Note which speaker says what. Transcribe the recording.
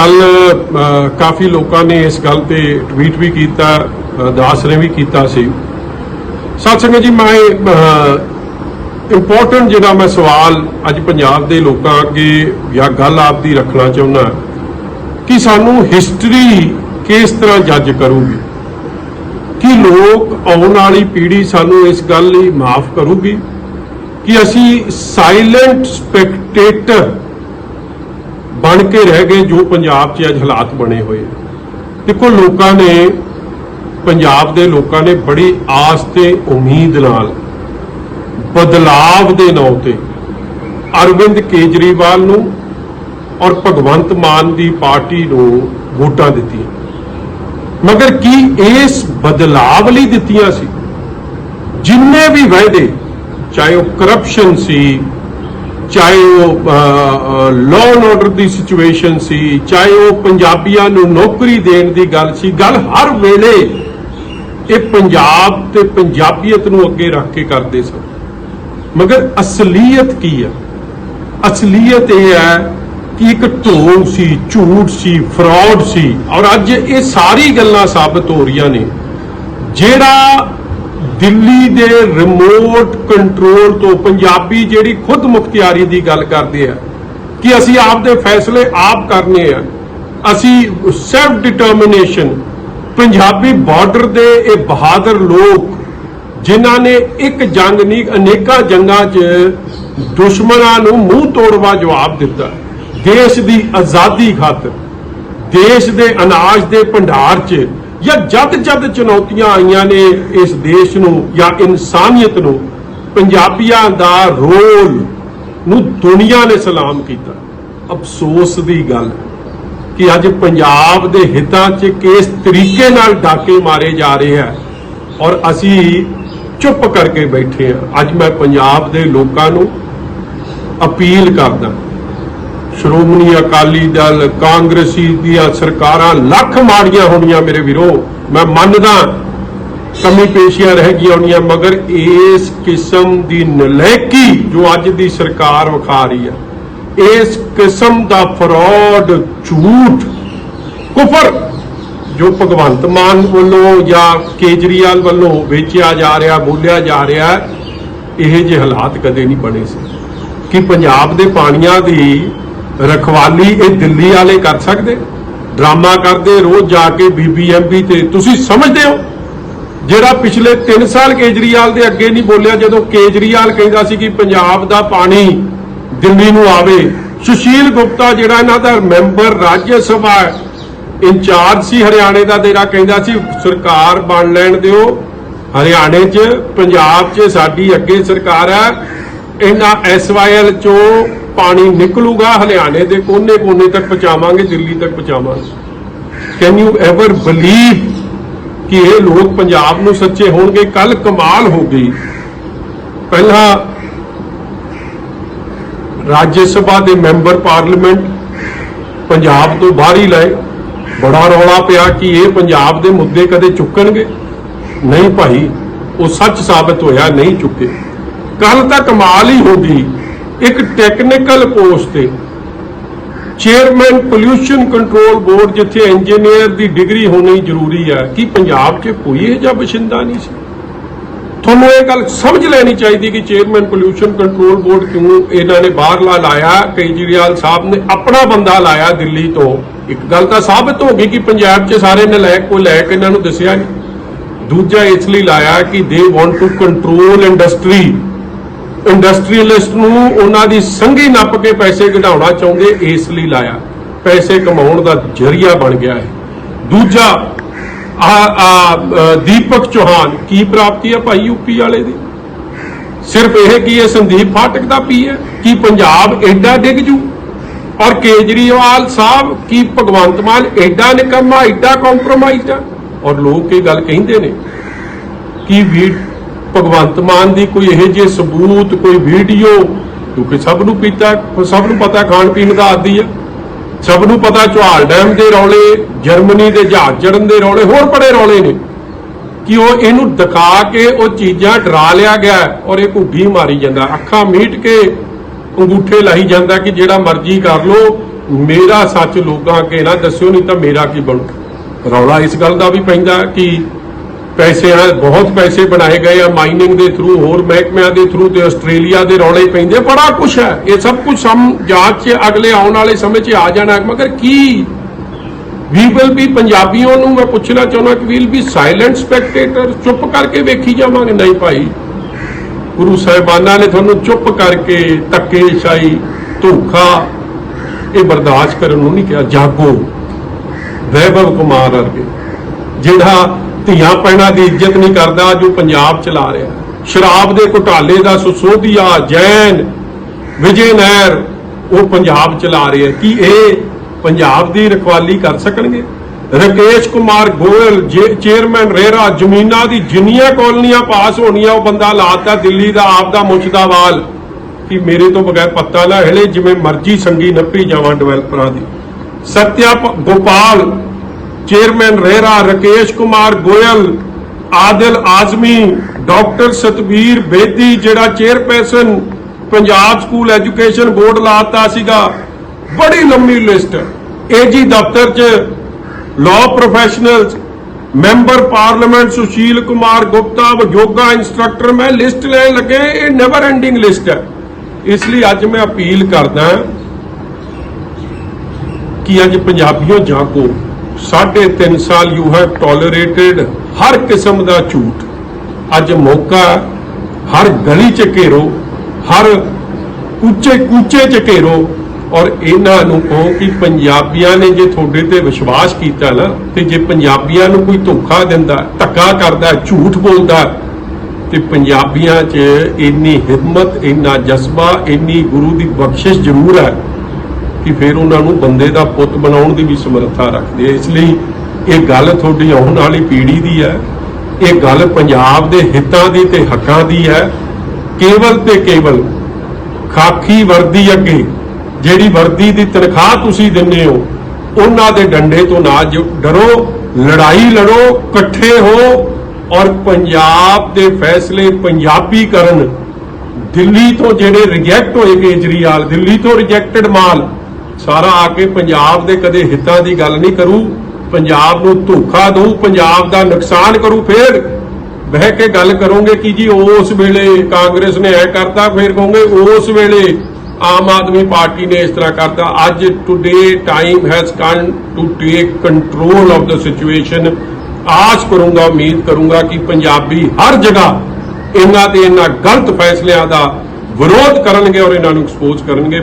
Speaker 1: ਕੱਲ ਕਾਫੀ ਲੋਕਾਂ ਨੇ ਇਸ ਗੱਲ ਤੇ ਟਵੀਟ ਵੀ ਕੀਤਾ ਅ, ਦਾਸ ਨੇ ਵੀ ਕੀਤਾ ਸੀ। ਸਤ ਸੰਗਤ ਜੀ ਮੈਂ ਇੰਪੋਰਟੈਂਟ ਜਿਹੜਾ ਮੈਂ ਸਵਾਲ ਅੱਜ ਪੰਜਾਬ ਦੇ ਲੋਕਾਂ ਅੱਗੇ ਜਾਂ ਗੱਲ ਆਪ ਦੀ ਰੱਖਣਾ ਚਾਹੁੰਦਾ ਕਿ ਸਾਨੂੰ ਹਿਸਟਰੀ ਕਿਸ ਤਰ੍ਹਾਂ ਜੱਜ ਕਰੂਗੀ? ਕਿ ਲੋਕ ਆਉਣ ਵਾਲੀ ਪੀੜ੍ਹੀ ਸਾਨੂੰ ਇਸ ਗੱਲ ਲਈ ਮਾਫ ਕਰੂਗੀ? ਕਿ ਅਸੀਂ ਸਾਇਲੈਂਟ ਸਪੈਕਟੇਟਰ ਬਣ ਕੇ ਰਹਿ ਗਏ ਜੋ ਪੰਜਾਬ 'ਚ ਅੱਜ ਹਾਲਾਤ ਬਣੇ ਹੋਏ। ਦੇਖੋ, ਲੋਕਾਂ ਨੇ, ਪੰਜਾਬ ਦੇ ਲੋਕਾਂ ਨੇ ਬੜੀ ਆਸ ਤੇ ਉਮੀਦ ਨਾਲ ਬਦਲਾਵ ਦੇ ਨਾਂ ਤੇ ਅਰਵਿੰਦ ਕੇਜਰੀਵਾਲ ਨੂੰ ਔਰ ਭਗਵੰਤ ਮਾਨ ਦੀ ਪਾਰਟੀ ਨੂੰ ਵੋਟਾਂ ਦਿੱਤੀਆਂ। ਮਗਰ ਕੀ ਇਸ ਬਦਲਾਵ ਲਈ ਦਿੱਤੀਆਂ ਸੀ? ਜਿੰਨੇ ਵੀ ਵਾਅਦੇ, ਚਾਹੇ ਉਹ ਕਰਪਸ਼ਨ ਸੀ ਚਾਹੇ ਉਹ ਲਾਅ ਐਂਡ ਆਰਡਰ ਦੀ ਸਿਚੁਏਸ਼ਨ ਸੀ, ਚਾਹੇ ਉਹ ਪੰਜਾਬੀਆਂ ਨੂੰ ਨੌਕਰੀ ਦੇਣ ਦੀ ਗੱਲ ਸੀ, ਗੱਲ ਹਰ ਵੇਲੇ ਇਹ ਪੰਜਾਬ ਤੇ ਪੰਜਾਬੀਅਤ ਨੂੰ ਅੱਗੇ ਰੱਖ ਕੇ ਕਰਦੇ ਸਨ। ਮਗਰ ਅਸਲੀਅਤ ਕੀ ਹੈ ਅਸਲੀਅਤ ਇਹ ਹੈ ਕਿ ਇੱਕ ਢੋਂਗ ਸੀ, ਝੂਠ ਸੀ ਫਰਾਡ ਸੀ, ਔਰ ਅੱਜ ਇਹ ਸਾਰੀ ਗੱਲਾਂ ਸਾਬਤ ਹੋ ਰਹੀਆਂ ਨੇ। ਜਿਹੜਾ ਦਿੱਲੀ ਦੇ ਰਿਮੋਟ ਕੰਟਰੋਲ ਤੋਂ ਪੰਜਾਬੀ ਜਿਹੜੀ ਖੁਦ ਮੁਖਤਿਆਰੀ ਦੀ ਗੱਲ ਕਰਦੇ ਆ ਕਿ ਅਸੀਂ ਆਪ ਦੇ ਫੈਸਲੇ ਆਪ ਕਰਨੇ ਆ। ਅਸੀਂ ਸੈਲਫ ਡਿਟਰਮੀਨੇਸ਼ਨ ਪੰਜਾਬੀ ਬਾਰਡਰ ਦੇ ਇਹ ਬਹਾਦਰ ਲੋਕ ਜਿਨ੍ਹਾਂ ਨੇ ਇੱਕ ਜੰਗ ਨਹੀਂ, ਅਨੇਕਾਂ ਜੰਗਾਂ 'ਚ ਦੁਸ਼ਮਣਾਂ ਨੂੰ ਮੂੰਹ ਤੋੜਵਾ ਜਵਾਬ ਦਿੱਤਾ। ਦੇਸ਼ ਦੀ ਆਜ਼ਾਦੀ ਖਾਤਰ, ਦੇਸ਼ ਦੇ ਅਨਾਜ ਦੇ ਭੰਡਾਰ 'ਚ ਜਾਂ ਜਦ ਜਦ ਚੁਣੌਤੀਆਂ ਆਈਆਂ ਨੇ ਇਸ ਦੇਸ਼ ਨੂੰ ਜਾਂ ਇਨਸਾਨੀਅਤ ਨੂੰ, ਪੰਜਾਬੀਆਂ ਦਾ ਰੋਲ ਨੂੰ ਦੁਨੀਆ ਨੇ ਸਲਾਮ ਕੀਤਾ। ਅਫਸੋਸ ਦੀ ਗੱਲ, ਕਿ ਅੱਜ ਪੰਜਾਬ ਦੇ ਹਿੱਤਾਂ 'ਚ ਕਿਸ ਤਰੀਕੇ ਨਾਲ ਡਾਕੇ ਮਾਰੇ ਜਾ ਰਹੇ ਹੈ ਔਰ ਅਸੀਂ ਚੁੱਪ ਕਰਕੇ ਬੈਠੇ ਆ। ਅੱਜ ਮੈਂ ਪੰਜਾਬ ਦੇ ਲੋਕਾਂ ਨੂੰ ਅਪੀਲ ਕਰਦਾ ਸ਼੍ਰੋਮਣੀ ਅਕਾਲੀ ਦਲ ਕਾਂਗਰਸੀ ਦੀਆਂ ਸਰਕਾਰਾਂ ਲੱਖ ਮਾੜੀਆਂ ਹੋਣੀਆਂ ਮੇਰੇ ਵੀਰੋ। ਮੈਂ ਮੰਨਦਾ ਕਮੀ ਪੇਸ਼ੀਆਂ ਰਹਿ ਗਈਆਂ ਹੋਣੀਆਂ ਮਗਰ ਇਸ ਕਿਸਮ ਦੀ ਨਲਾਇਕੀ ਜੋ ਅੱਜ ਦੀ ਸਰਕਾਰ ਵਿਖਾ ਰਹੀ ਹੈ ਇਸ ਕਿਸਮ ਦਾ ਫਰਾਡ ਝੂਠ ਕੁਫਰ ਜੋ ਭਗਵੰਤ ਮਾਨ ਵੱਲੋਂ ਜਾਂ ਕੇਜਰੀਵਾਲ ਵੱਲੋਂ ਵੇਚਿਆ ਜਾ ਰਿਹਾ ਬੋਲਿਆ ਜਾ ਰਿਹਾ ਹੈ, ਇਹ ਜਿਹੇ ਹਾਲਾਤ ਕਦੇ ਨਹੀਂ ਬਣੇ ਸੀ। ਕਿ ਪੰਜਾਬ ਦੇ ਪਾਣੀਆਂ ਦੀ ਰਖਵਾਲੀ ਇਹ ਦਿੱਲੀ ਵਾਲੇ ਕਰ ਸਕਦੇ? ਡਰਾਮਾ ਕਰਦੇ, ਰੋਜ਼ ਜਾ ਕੇ ਬੀਬੀਐਮਬੀ ਤੇ ਤੁਸੀਂ ਸਮਝਦੇ ਹੋ? ਜਿਹੜਾ ਪਿਛਲੇ 3 ਸਾਲ ਕੇਜਰੀਵਾਲ ਦੇ ਅੱਗੇ ਨਹੀਂ ਬੋਲਿਆ, ਜਦੋਂ ਕੇਜਰੀਵਾਲ ਕਹਿੰਦਾ ਸੀ ਕਿ ਪੰਜਾਬ ਦਾ ਪਾਣੀ ਦਿੱਲੀ ਨੂੰ ਆਵੇ, ਸੁਸ਼ੀਲ ਗੁਪਤਾ ਜਿਹੜਾ ਇਹਨਾਂ ਦਾ ਮੈਂਬਰ ਰਾਜ ਸਭਾ ਇੰਚਾਰਜ ਸੀ, ਹਰਿਆਣੇ ਦਾ ਤੇਰਾ ਕਹਿੰਦਾ ਸੀ, ਸਰਕਾਰ ਬਣ ਲੈਣ ਦਿਓ। ਹਰਿਆਣੇ 'ਚ, ਪੰਜਾਬ 'ਚ ਸਾਡੀ ਅੱਗੇ ਸਰਕਾਰ ਹੈ ਇਹਨਾਂ ਐਸਵਾਈਐਲ 'ਚੋਂ ਪਾਣੀ ਨਿਕਲੂਗਾ ਹਰਿਆਣੇ ਦੇ ਕੋਨੇ-ਕੋਨੇ ਤੱਕ ਪਹੁੰਚਾਵਾਂਗੇ, ਦਿੱਲੀ ਤੱਕ ਪਹੁੰਚਾਵਾਂਗੇ। ਕੈਨ ਯੂ ਐਵਰ ਬਲੀਵ ਕਿ ਇਹ ਲੋਕ ਪੰਜਾਬ ਨੂੰ ਸੱਚੇ ਹੋਣਗੇ? ਕੱਲ ਕਮਾਲ ਹੋ ਗਈ। ਪਹਿਲਾਂ ਰਾਜ ਸਭਾ ਦੇ ਮੈਂਬਰ ਪਾਰਲੀਮੈਂਟ ਪੰਜਾਬ ਤੋਂ ਬਾਹਰ ਹੀ ਲਏ। ਬੜਾ ਰੌਲਾ ਪਿਆ ਕਿ ਇਹ ਪੰਜਾਬ ਦੇ ਮੁੱਦੇ ਕਦੇ ਚੁੱਕਣਗੇ। ਨਹੀਂ ਭਾਈ, ਉਹ ਸੱਚ ਸਾਬਤ ਹੋਇਆ, ਨਹੀਂ ਚੁੱਕੇ। ਕੱਲ ਤਾਂ ਕਮਾਲ ਹੀ ਹੋ ਗਈ। ਇੱਕ ਟੈਕਨੀਕਲ ਪੋਸਟ ਤੇ ਚੇਅਰਮੈਨ ਪੋਲਿਊਸ਼ਨ ਕੰਟਰੋਲ ਬੋਰਡ ਜਿੱਥੇ ਇੰਜੀਨੀਅਰ ਦੀ ਡਿਗਰੀ ਹੋਣੀ ਜ਼ਰੂਰੀ ਹੈ ਕਿ ਪੰਜਾਬ 'ਚ ਕੋਈ ਇਹ ਜਿਹਾ ਬਸ਼ਿੰਦਾ ਨਹੀਂ ਸੀ? ਤੁਹਾਨੂੰ ਇਹ ਗੱਲ ਸਮਝ ਲੈਣੀ ਚਾਹੀਦੀ ਕਿ ਚੇਅਰਮੈਨ ਪੋਲਿਊਸ਼ਨ ਕੰਟਰੋਲ ਬੋਰਡ ਕਿਉਂ ਇਹਨਾਂ ਨੇ ਬਾਹਰਲਾ ਲਾਇਆ, ਕੇਜਰੀਵਾਲ ਸਾਹਿਬ ਨੇ ਆਪਣਾ ਬੰਦਾ ਲਾਇਆ ਦਿੱਲੀ ਤੋਂ। ਇੱਕ ਗੱਲ ਤਾਂ ਸਾਬਤ ਹੋ ਗਈ ਕਿ ਪੰਜਾਬ 'ਚ ਸਾਰੇ ਨਲਾਇਕ ਕੋਈ ਲੈ ਕੇ ਇਹਨਾਂ ਨੂੰ ਦੱਸਿਆ ਨਹੀਂ। ਦੂਜਾ ਇਸ ਲਈ ਲਾਇਆ ਕਿ they want to control industry industrialist ਨੂੰ ਉਹਨਾਂ ਦੀ ਸੰਗੀ ਨੱਪ ਕੇ ਪੈਸੇ ਕਢਾਉਣਾ ਚਾਹੁੰਦੇ ਇਸ ਲਈ ਲਾਇਆ। ਪੈਸੇ ਕਮਾਉਣ ਦਾ ਜਰੀਆ ਬਣ ਗਿਆ ਹੈ। ਦੂਜਾ, ਆ ਦੀਪਕ ਚੌਹਾਨ, ਕੀ ਪ੍ਰਾਪਤੀ ਹੈ ਭਾਈ ਯੂਪੀ ਵਾਲੇ ਦੀ? ਸਿਰਫ ਇਹ ਕੀ ਹੈ ਸੰਦੀਪ ਫਾਟਕ ਦਾ ਪੀ ਹੈ। ਕੀ ਪੰਜਾਬ ਐਡਾ ਡਿੱਗ ਜੂ? ਔਰ ਕੇਜਰੀਵਾਲ ਸਾਹਿਬ, ਕੀ ਭਗਵੰਤ ਮਾਨ ਐਡਾ ਨਿਕੰਮਾ ਐਡਾ ਕੰਪਰੋਮਾਈਜ਼ ਆ? ਔਰ ਲੋਕ ਇਹ ਗੱਲ ਕਹਿੰਦੇ ਨੇ ਕਿ ਵੀ ਭਗਵੰਤ ਮਾਨ ਦੀ ਕੋਈ ਇਹੋ ਜਿਹੇ ਸਬੂਤ, ਕੋਈ ਵੀਡੀਓ, ਕਿਉਂਕਿ ਸਭ ਨੂੰ ਪੀਤਾ, ਸਭ ਨੂੰ ਪਤਾ ਖਾਣ ਪੀਣ ਦਾ ਆਦੀ ਹੈ ਸਭ ਨੂੰ ਪਤਾ ਚੌਹਾਲ ਡੈਮ ਦੇ ਰੌਲੇ, ਜਰਮਨੀ ਦੇ ਜਹਾਜ਼ ਚੜਨ ਦੇ ਰੌਲੇ, ਹੋਰ ਬੜੇ ਰੌਲੇ ਨੇ। ਕਿ ਉਹ ਇਹਨੂੰ ਦਿਖਾ ਕੇ ਉਹ ਚੀਜ਼ਾਂ ਡਰਾ ਲਿਆ ਗਿਆ ਔਰ ਇਹ ਘੁੱਗੀ ਮਾਰੀ ਜਾਂਦਾ। ਅੱਖਾਂ ਮੀਟ ਕੇ ਅੰਗੂਠੇ ਲਾਈ ਜਾਂਦਾ ਕਿ ਜਿਹੜਾ ਮਰਜ਼ੀ ਕਰ ਲੋ ਮੇਰਾ ਸੱਚ ਲੋਕਾਂ ਅੱਗੇ ਨਾ ਦੱਸਿਓ, ਨਹੀਂ ਤਾਂ ਮੇਰਾ ਕੀ ਬਣੂ। ਰੌਲਾ ਇਸ ਗੱਲ ਦਾ ਵੀ ਪੈਂਦਾ ਕਿ ਪੈਸੇ ਆ, ਬਹੁਤ ਪੈਸੇ ਬਣਾਏ ਗਏ ਆ ਮਾਈਨਿੰਗ ਦੇ ਥਰੂ ਹੋਰ ਮਹਿਕਮਿਆਂ ਦੇ ਥਰੂ ਤੇ ਆਸਟ੍ਰੇਲੀਆ ਦੇ ਰੌਲੇ ਪੈਂਦੇ ਬੜਾ ਕੁਝ ਹੈ। ਇਹ ਸਭ ਕੁਝ ਸਮ ਜਾਂਚ 'ਚ ਅਗਲੇ ਆਉਣ ਵਾਲੇ ਸਮੇਂ 'ਚ ਆ ਜਾਣਾ ਮਗਰ ਕੀ? ਵੀ ਵਿਲ ਵੀ ਪੰਜਾਬੀਆਂ ਨੂੰ ਮੈਂ ਪੁੱਛਣਾ ਚਾਹੁੰਦਾ ਕਿ ਵੀਲ ਵੀ ਸਾਇਲੈਂਟ ਸਪੈਕਟੇਟਰ ਚੁੱਪ ਕਰਕੇ ਵੇਖੀ ਜਾਵਾਂਗੇ? ਨਹੀਂ ਭਾਈ। ਗੁਰੂ ਸਾਹਿਬਾਨਾਂ ਨੇ ਤੁਹਾਨੂੰ ਚੁੱਪ ਕਰਕੇ ਧੱਕੇਸ਼ਾਹੀ ਧੋਖਾ, ਇਹ ਬਰਦਾਸ਼ਤ ਕਰਨ ਨੂੰ ਨਹੀਂ ਕਿਹਾ। ਜਾਗੋ, ਵੈਭਵ ਕੁਮਾਰ ਵਰਗੇ, ਜਿਹੜਾ ਧੀਆਂ ਪੈਣਾ ਦੀ ਇੱਜ਼ਤ ਨਹੀਂ ਕਰਦਾ ਜੋ ਪੰਜਾਬ ਚਲਾ ਰਿਹਾ। ਸ਼ਰਾਬ ਦੇ ਘੁਟਾਲੇ ਦਾ ਸੁਸੋਧੀਆ, ਜੈਨ, ਵਿਜੇ ਨਹਿਰ, ਉਹ ਪੰਜਾਬ ਚਲਾ ਰਿਹਾ ਕਿ ਇਹ ਪੰਜਾਬ ਦੀ ਰਖਵਾਲੀ ਕਰ ਸਕਣਗੇ? ਰਕੇਸ਼ ਕੁਮਾਰ ਗੋਇਲ ਚੇਅਰਮੈਨ ਰੇਰਾ, ਜ਼ਮੀਨਾਂ ਦੀ ਜਿੰਨੀਆਂ ਕਾਲਨੀਆਂ ਪਾਸ ਹੋਣੀਆਂ, ਉਹ ਬੰਦਾ ਲਾਤਾ ਦਿੱਲੀ ਦਾ, ਆਪ ਦਾ ਮੁੱਛਦਾ ਵਾਲ ਕਿ ਮੇਰੇ ਤੋਂ ਬਗੈਰ ਪੱਤਾ ਨਾ ਹਿਲੇ, ਜਿਵੇਂ ਮਰਜ਼ੀ ਸੰਗੀ ਨੱਪੀ ਜਾਵਾਂ ਡਿਵੈਲਪਰਾਂ ਦੀ। Satya Gopal chairman RERA Rakesh Kumar Goyal Adil Azmi doctor Satbir Bedi ਜਿਹੜਾ chairperson Punjab school education board ਲਾਤਾ ਸੀਗਾ, ਬੜੀ ਲੰਮੀ ਲਿਸਟ ਏਜੀ ਦਫ਼ਤਰ 'ਚ law professionals member parliament Sushil Kumar Gupta yoga instructor ਮੈਂ ਲਿਸਟ ਲੈਣ ਲੱਗੇ, ਇਹ ਨੈਵਰ ਐਂਡਿੰਗ ਲਿਸਟ ਹੈ। ਇਸ ਲਈ ਅੱਜ ਮੈਂ ਅਪੀਲ ਕਰਦਾ ਕਿ ਅੱਜ ਪੰਜਾਬੀਓ ਜਾਗੋ ਸਾਢੇ ਤਿੰਨ ਸਾਲ ਯੂ ਹੈਵ ਟੋਲਰੇਟਡ ਹਰ ਕਿਸਮ ਦਾ ਝੂਠ। ਅੱਜ ਮੌਕਾ ਹਰ ਗਲੀ ਚ ਘੇਰੋ, ਹਰ ਉੱਚੇ ਕੂਚੇ ਚ ਘੇਰੋ ਔਰ ਇਹਨਾਂ ਨੂੰ ਕਹੋ ਕਿ ਪੰਜਾਬੀਆਂ ਨੇ ਜੇ ਤੁਹਾਡੇ ਤੇ ਵਿਸ਼ਵਾਸ ਕੀਤਾ ਨਾ, ਤੇ ਜੇ ਪੰਜਾਬੀਆਂ ਨੂੰ ਕੋਈ ਧੋਖਾ ਦਿੰਦਾ, ਧੱਕਾ ਕਰਦਾ, ਝੂਠ ਬੋਲਦਾ, ਤੇ ਪੰਜਾਬੀਆਂ 'ਚ ਇੰਨੀ ਹਿੰਮਤ, ਇੰਨਾ ਜਜ਼ਬਾ, ਇੰਨੀ ਗੁਰੂ ਦੀ ਬਖਸ਼ਿਸ਼ ਜ਼ਰੂਰ ਹੈ। ਕਿ ਫਿਰ ਉਹਨਾਂ ਨੂੰ ਬੰਦੇ ਦਾ ਪੁੱਤ ਬਣਾਉਣ ਦੀ ਵੀ ਸਮਰੱਥਾ ਰੱਖਦੇ ਆ। ਇਸ ਲਈ ਇਹ ਗੱਲ ਤੁਹਾਡੀ ਆਉਣ ਵਾਲੀ ਪੀੜ੍ਹੀ ਦੀ ਹੈ। ਇਹ ਗੱਲ ਪੰਜਾਬ ਦੇ ਹਿੱਤਾਂ ਦੀ ਤੇ ਹੱਕਾਂ ਦੀ ਹੈ। ਕੇਵਲ ਤੇ ਕੇਵਲ ਖਾਕੀ ਵਰਦੀ ਅੱਗੇ ਜਿਹੜੀ ਵਰਦੀ ਦੀ ਤਨਖਾਹ ਤੁਸੀਂ ਦਿੰਦੇ ਹੋ, ਉਹਨਾਂ ਦੇ ਡੰਡੇ ਤੋਂ ਨਾ ਡਰੋ, ਲੜਾਈ ਲੜੋ, ਇਕੱਠੇ ਹੋ ਔਰ ਪੰਜਾਬ ਦੇ ਫੈਸਲੇ ਪੰਜਾਬੀ ਕਰਨ। ਦਿੱਲੀ ਤੋਂ ਜਿਹੜੇ ਰਿਜੈਕਟ ਹੋਏ ਕੇਜਰੀਵਾਲ, ਦਿੱਲੀ ਤੋਂ ਰਿਜੈਕਟਡ ਮਾਲ ਸਾਰਾ ਆ ਕੇ ਪੰਜਾਬ ਦੇ ਕਦੇ ਹਿੱਤਾਂ ਦੀ ਗੱਲ ਨਹੀਂ ਕਰੂ, ਪੰਜਾਬ ਨੂੰ ਧੋਖਾ ਦਊ, ਪੰਜਾਬ ਦਾ ਨੁਕਸਾਨ ਕਰੂ ਫਿਰ। ਬਹਿ ਕੇ ਗੱਲ ਕਰੋਗੇ ਕਿ ਜੀ, ਉਸ ਵੇਲੇ ਕਾਂਗਰਸ ਨੇ ਐ ਕਰਤਾ, ਫਿਰ ਕਹੋਗੇ ਉਸ ਵੇਲੇ ਆਮ ਆਦਮੀ ਪਾਰਟੀ ਨੇ ਇਸ ਤਰ੍ਹਾਂ ਕਰਤਾ। ਅੱਜ today time has come to take control of the situation ਆਸ ਕਰੂੰਗਾ, ਉਮੀਦ ਕਰੂੰਗਾ ਕਿ ਪੰਜਾਬੀ ਹਰ ਜਗ੍ਹਾ ਇਹਨਾਂ ਦੇ ਇਹਨਾਂ ਗਲਤ ਫੈਸਲਿਆਂ ਦਾ ਵਿਰੋਧ ਕਰਨਗੇ ਔਰ ਇਹਨਾਂ ਨੂੰ ਐਕਸਪੋਜ਼ ਕਰਨਗੇ।